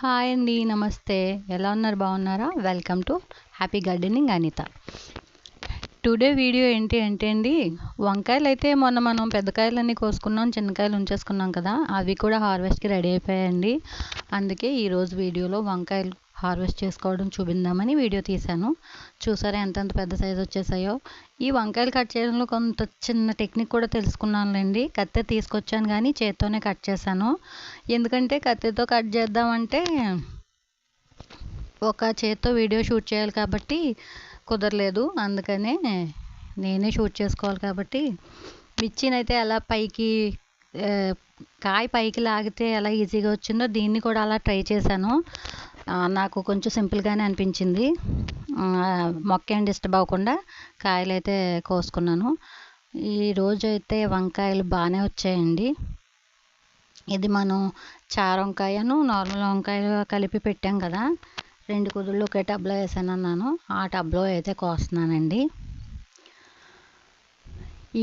Hi అండి నమస్తే. ఎలా ఉన్నారు? బాగున్నారా? Welcome to happy gardening Anitha today video ఏంటి అంటే అండి వంకాయలు అయితే మొన్న మనం పెద్దకాయలన్నీ కోసుకున్నాం చిన్నకాయలు ఉంచేసుకున్నాం కదా అవి కూడా హార్వెస్ట్కి రెడీ అయిపోయాయండి. అందుకే ఈరోజు వీడియోలో వంకాయలు హార్వెస్ట్ చేసుకోవడం చూపిందామని వీడియో తీశాను. చూసారా ఎంతెంత పెద్ద సైజు వచ్చేసాయో? ఈ వంకాయలు కట్ చేయడంలో కొంత చిన్న టెక్నిక్ కూడా తెలుసుకున్నానులేండి. కత్తె తీసుకొచ్చాను కానీ చేత్తోనే కట్ చేశాను. ఎందుకంటే కత్తెతో కట్ చేద్దామంటే ఒక చేత్తో వీడియో షూట్ చేయాలి కాబట్టి కుదరలేదు. అందుకనే నేనే షూట్ చేసుకోవాలి కాబట్టి మిర్చినైతే అలా పైకి కాయ పైకి లాగితే ఎలా ఈజీగా వచ్చిందో దీన్ని కూడా అలా ట్రై చేశాను. నాకు కొంచెం సింపుల్గానే అనిపించింది. మొక్క ఏం డిస్టర్బ్ అవ్వకుండా కాయలు అయితే కోసుకున్నాను. ఈరోజు అయితే వంకాయలు బాగానే వచ్చాయండి. ఇది మనం చారు వంకాయను నార్మల్ వంకాయ కలిపి పెట్టాం కదా. రెండు కుదుళ్ళు ఒకే టబ్లో వేసాను అన్నాను ఆ టబ్లో అయితే కోస్తున్నానండి.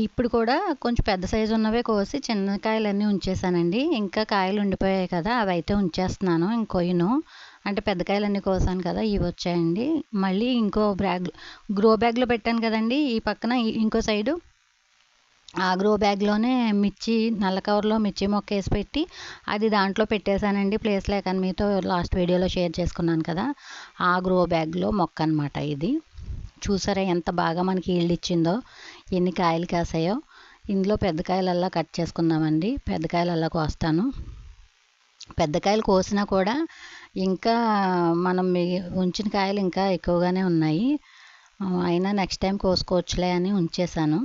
ఇప్పుడు కూడా కొంచెం పెద్ద సైజు ఉన్నవే కోసి చిన్న కాయలన్నీ ఉంచేసానండి. ఇంకా కాయలు ఉండిపోయాయి కదా అవి అయితే ఉంచేస్తున్నాను ఇంకొయ్యను అంటే పెద్ద కాయలన్నీ కోసాను కదా ఇవి వచ్చాయండి. మళ్ళీ ఇంకో బ్యాగ్ గ్రో బ్యాగ్లో పెట్టాను కదండి ఈ పక్కన ఇంకో సైడు. ఆ గ్రో బ్యాగ్లోనే మిర్చి నల్ల కవర్లో మిర్చి మొక్క వేసి పెట్టి అది దాంట్లో పెట్టేశానండి. ప్లేస్ లేక మీతో లాస్ట్ వీడియోలో షేర్ చేసుకున్నాను కదా ఆ గ్రో బ్యాగ్లో మొక్క అనమాట ఇది. చూసారా ఎంత బాగా మనకి ఈల్డ్ ఇచ్చిందో? ఎన్ని కాయలు కాసాయో? ఇందులో పెద్ద కాయలల్లా కట్ చేసుకుందామండి. పెద్ద కాయలల్లా కోస్తాను. పెద్ద కాయలు కోసినా కూడా ఇంకా మనం ఉంచిన కాయలు ఇంకా ఎక్కువగానే ఉన్నాయి. అయినా నెక్స్ట్ టైం కోసుకోవచ్చులే అని ఉంచేసాను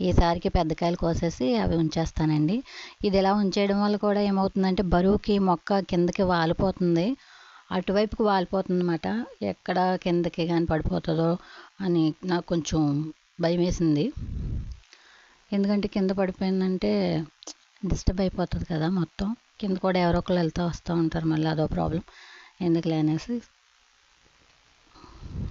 ఈసారికి పెద్ద కాయలు కోసేసి అవి ఉంచేస్తానండి. ఇది ఇలా ఉంచేయడం వల్ల కూడా ఏమవుతుందంటే బరువుకి మొక్క కిందకి వాలిపోతుంది. అటువైపుకి వాలిపోతుంది అనమాట ఎక్కడ కిందకి కానీ పడిపోతుందో అని నాకు కొంచెం భయం వేసింది ఎందుకంటే కింద పడిపోయిందంటే డిస్టర్బ్ అయిపోతుంది కదా మొత్తం. కింద కూడా ఎవరో ఒకరు వెళ్తూ వస్తూ ఉంటారు మళ్ళీ అదో ప్రాబ్లం. ఎందుకులే అనేసి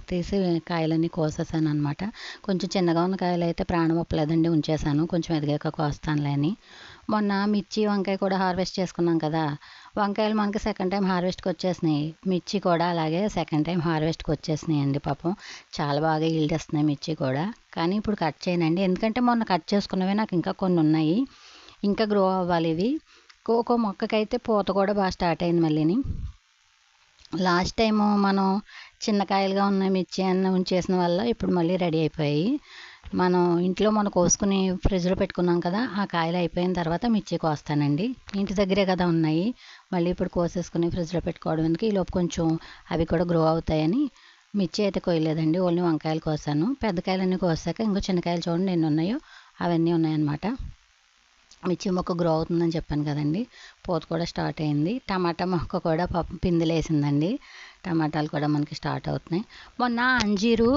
తీసి కాయలన్నీ కోసేసాను అనమాట కొంచెం చిన్నగా ఉన్న కాయలు అయితే ప్రాణం ఒప్పలేదండి ఉంచేసాను కొంచెం ఎదిగాక కోస్తానులే అని. మొన్న మిర్చి వంకాయ కూడా హార్వెస్ట్ చేసుకున్నాం కదా. వంకాయలు మనకి సెకండ్ టైం హార్వెస్ట్కి వచ్చేసినాయి. మిర్చి కూడా అలాగే సెకండ్ టైం హార్వెస్ట్కి వచ్చేసినాయి అండి పాపం. చాలా బాగా ఈల్డ్ వస్తున్నాయి మిర్చి కూడా. కానీ ఇప్పుడు కట్ చేయనండి. ఎందుకంటే మొన్న కట్ చేసుకున్నవి నాకు ఇంకా కొన్ని ఉన్నాయి. ఇంకా గ్రో అవ్వాలి ఇవి. ఒక్కో మొక్కకైతే పూత కూడా బాగా స్టార్ట్ అయింది మళ్ళీని. లాస్ట్ టైము మనం చిన్న కాయలుగా ఉన్న మిర్చి అన్న ఉంచేసిన వల్ల ఇప్పుడు మళ్ళీ రెడీ అయిపోయాయి. మనం ఇంట్లో మనం కోసుకుని ఫ్రిడ్జ్లో పెట్టుకున్నాం కదా ఆ కాయలు అయిపోయిన తర్వాత మిర్చి కోస్తానండి. ఇంటి దగ్గరే కదా ఉన్నాయి. మళ్ళీ ఇప్పుడు కోసేసుకుని ఫ్రిడ్జ్లో పెట్టుకోవడం ఎందుకు? ఈలోపు కొంచెం అవి కూడా గ్రో అవుతాయని మిర్చి అయితే కోయలేదండి ఓన్లీ వంకాయలు కోసాను. పెద్ద కాయలన్నీ కోసాక ఇంకో చిన్నకాయలు చూడండి ఎన్ని ఉన్నాయో అవన్నీ ఉన్నాయన్నమాట. మిర్చి మొక్క గ్రో అవుతుందని చెప్పాను కదండి. పూత కూడా స్టార్ట్ అయింది. టమాటా మొక్క కూడా పాపం పిందులేసిందండి. టమాటాలు కూడా మనకి స్టార్ట్ అవుతున్నాయి. మొన్న అంజీరు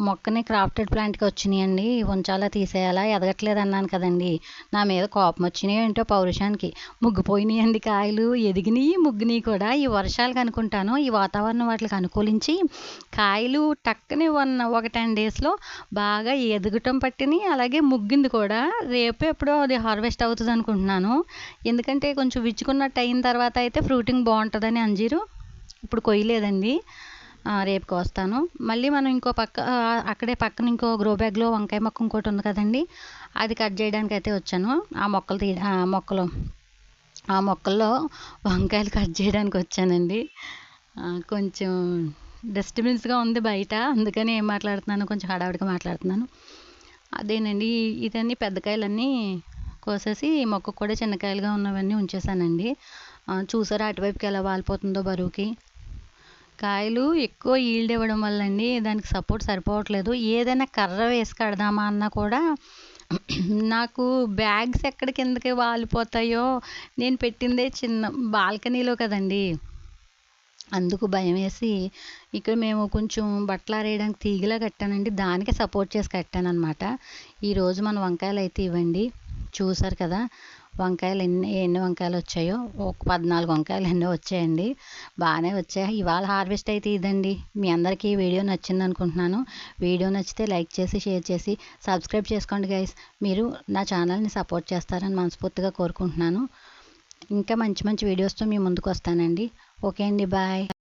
మొక్కని క్రాఫ్టెడ్ ప్లాంట్కి వచ్చినాయండి. ఉంచాలా తీసేయాలా? ఎదగట్లేదు అన్నాను కదండి. నా మీద కోపం వచ్చినాయి ఏంటో పౌరుషానికి. ముగ్గిపోయినాయండి కాయలు ఎదిగినాయి ముగ్గినాయి కూడా. ఈ వర్షాలు అనుకుంటాను ఈ వాతావరణం వాటికి అనుకూలించి కాయలు టక్కని వన్ ఒక టెన్ డేస్లో బాగా ఎదగటం పట్టినాయి అలాగే ముగ్గింది కూడా. రేపు ఎప్పుడో అది హార్వెస్ట్ అవుతుంది అనుకుంటున్నాను ఎందుకంటే కొంచెం విచ్చుకున్నట్టు అయిన తర్వాత అయితే ఫ్రూటింగ్ బాగుంటుందని అంజీరు ఇప్పుడు కొయ్యలేదండి. రేపు కోస్తాను మళ్ళీ మనం ఇంకో పక్క అక్కడే పక్కన ఇంకో గ్రో బ్యాగ్లో వంకాయ మొక్క ఇంకోటి ఉంది కదండి. అది కట్ చేయడానికి అయితే వచ్చాను. ఆ మొక్కలు తీ ఆ మొక్కలు ఆ మొక్కల్లో వంకాయలు కట్ చేయడానికి వచ్చానండి. కొంచెం డిస్టర్బెన్స్గా ఉంది బయట. అందుకని ఏం మాట్లాడుతున్నాను కొంచెం హడావిడిగా మాట్లాడుతున్నాను. అదేనండి ఇదన్నీ పెద్దకాయలన్నీ కోసేసి మొక్క కూడా చిన్నకాయలుగా ఉన్నవన్నీ ఉంచేసానండి చూసారా అటువైపుకి ఎలా వాలిపోతుందో బరువుకి? కాయలు ఎక్కువ ఈల్డ్ ఇవ్వడం వల్ల అండి దానికి సపోర్ట్ సరిపోవట్లేదు. ఏదైనా కర్ర వేసి కడదామా అన్నా కూడా నాకు బ్యాగ్స్ ఎక్కడ కిందకి వాలిపోతాయో నేను పెట్టిందే చిన్న బాల్కనీలో కదండి. అందుకు భయం వేసి ఇక్కడ మేము కొంచెం బట్టలు ఆరేయడానికి తీగలా కట్టానండి. దానికి సపోర్ట్ చేసి కట్టాను అనమాట ఈరోజు మన వంకాయలు అయితే ఇవ్వండి. చూసారు కదా వంకాయలు ఎన్ని ఎన్ని వంకాయలు వచ్చాయో ఒక పద్నాలుగు వంకాయలు ఎన్నో వచ్చాయండి. బాగానే వచ్చాయి. ఇవాళ హార్వెస్ట్ అయితే ఇదండి. మీ అందరికీ ఈ వీడియో నచ్చింది అనుకుంటున్నాను. వీడియో నచ్చితే లైక్ చేసి షేర్ చేసి సబ్స్క్రైబ్ చేసుకోండి గైస్. మీరు నా ఛానల్ని సపోర్ట్ చేస్తారని మనస్ఫూర్తిగా కోరుకుంటున్నాను. ఇంకా మంచి మంచి వీడియోస్తో మీ ముందుకు వస్తానండి. ఓకే అండి. బాయ్.